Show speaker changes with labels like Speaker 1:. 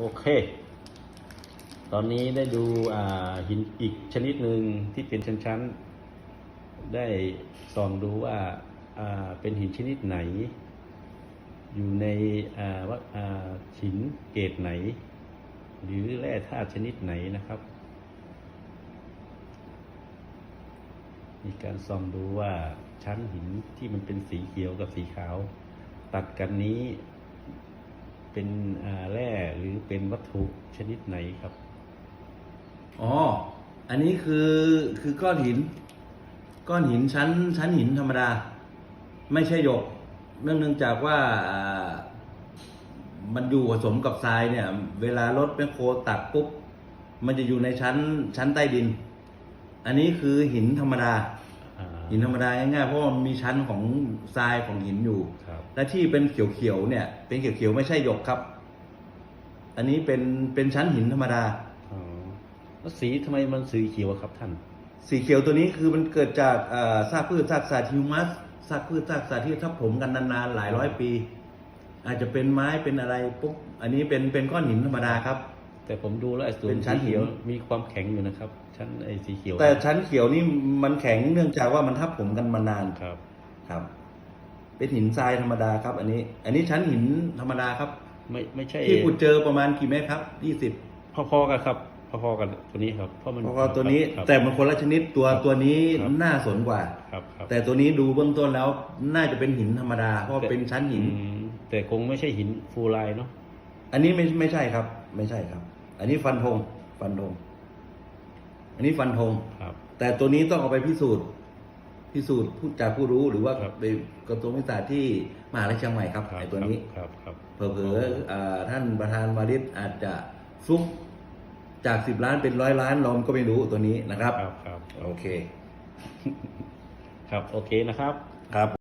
Speaker 1: โอเค ตอนนี้ได้ดูอ่าหินอีกชนิดหนึ่งที่เป็นชั้นๆ ได้ส่องดูว่าอ่าเป็นหินชนิดไหน อยู่ในอ่าว่าอ่าหินเกรดไหน หรือแร่ธาตุชนิดไหนนะครับ มีการส่องดูว่าชั้นหินที่มันเป็นสีเขียวกับสีขาว ตัดกันนี้ เป็นแร่หรือเป็นวัตถุชนิดไหนครับ
Speaker 2: อ๋อ อันนี้คือคือก้อนหิน ก้อนหินชั้นชั้นหินธรรมดา ไม่ใช่หยก เนื่องเนื่องจากว่ามันอยู่ผสมกับทรายเนี่ย เวลารถแมคโครตัดปุ๊บ มันจะอยู่ในชั้นชั้นใต้ดิน อันนี้คือหินธรรมดา หินธรรมดาง่ายๆเพราะว่ามันมีชั้นของทรายของหินอยู่
Speaker 1: ครับ
Speaker 2: และที่เป็นเขียวๆเนี่ย เป็นเขียวๆไม่ใช่หยกครับ อันนี้เป็นเป็นชั้นหินธรรมดา
Speaker 1: อ๋อแล้วสีทำไมมันสีเขียวอะครับท่าน
Speaker 2: สีเขียวตัวนี้คือมันเกิดจากเอ่อซากพืชซากสัตว์ฮิวมัสซากพืชซากสัตว์ที่ทับถมกันนานๆหลายร้อยปี อาจจะเป็นไม้เป็นอะไรปุ๊บอันนี้เป็นเป็นก้อนหินธรรมดาครับ
Speaker 1: แต่ผมดูแล้วไอ้ส่ว
Speaker 2: เป็นนชั้
Speaker 1: สี
Speaker 2: นหิน
Speaker 1: เขียว มีความแข็งอยู่นะครับ ชั้นไอ้สีเขียว
Speaker 2: แต่ชั้นเขียวนี่มันแข็งเนื่องจากว่ามันทับถมกันมานาน
Speaker 1: ครับ
Speaker 2: ครับ เป็นหินทรายธรรมดาครับ อันนี้ อันนี้ชั้นหินธรรมดาครับ
Speaker 1: ไม่ไม่ใช่
Speaker 2: ที่ขุดเจอประมาณกี่เมตรครับยี่สิบ
Speaker 1: พอๆกันครับพอๆกันตัวนี้ครับเพราะมัน
Speaker 2: เพราะว่าตัวนี้
Speaker 1: ครับ
Speaker 2: แต่มันคนละชนิดตัวตัวนี้
Speaker 1: ครับ
Speaker 2: น่าสนกว่า
Speaker 1: ครับครับ
Speaker 2: แต่ตัวนี้ดูเบื้องต้นแล้วน่าจะเป็นหินธรรมดา เพราะว่าเป็นชั้นหิน
Speaker 1: อืมแต่คงไม่ใช่หินฟูลายเนาะ
Speaker 2: อันนี้ไม่ไม่ใช่ครับ ไม่ใช่ครับ อันนี้ฟันธงฟันธงอันนี้ฟันธง
Speaker 1: ครับ
Speaker 2: แต่ตัวนี้ต้องเอาไปพิสูจน์ พิสูจน์ผู้จากผู้รู้หรือว่า
Speaker 1: ครับ
Speaker 2: ไปกระทรวงวิทยาศาสตร์ที่มหาลัยเชียงใหม่ครับไอ้ตัวนี้
Speaker 1: ครับครับ
Speaker 2: เผลอๆอ่าท่านประธานวาริศอาจจะฟลุกจากสิบล้านเป็นร้อยล้านเราก็ไม่รู้ตัวนี้นะครับ
Speaker 1: ครับครับ
Speaker 2: โอเค
Speaker 1: ครับโอเคนะครับ
Speaker 2: ครับ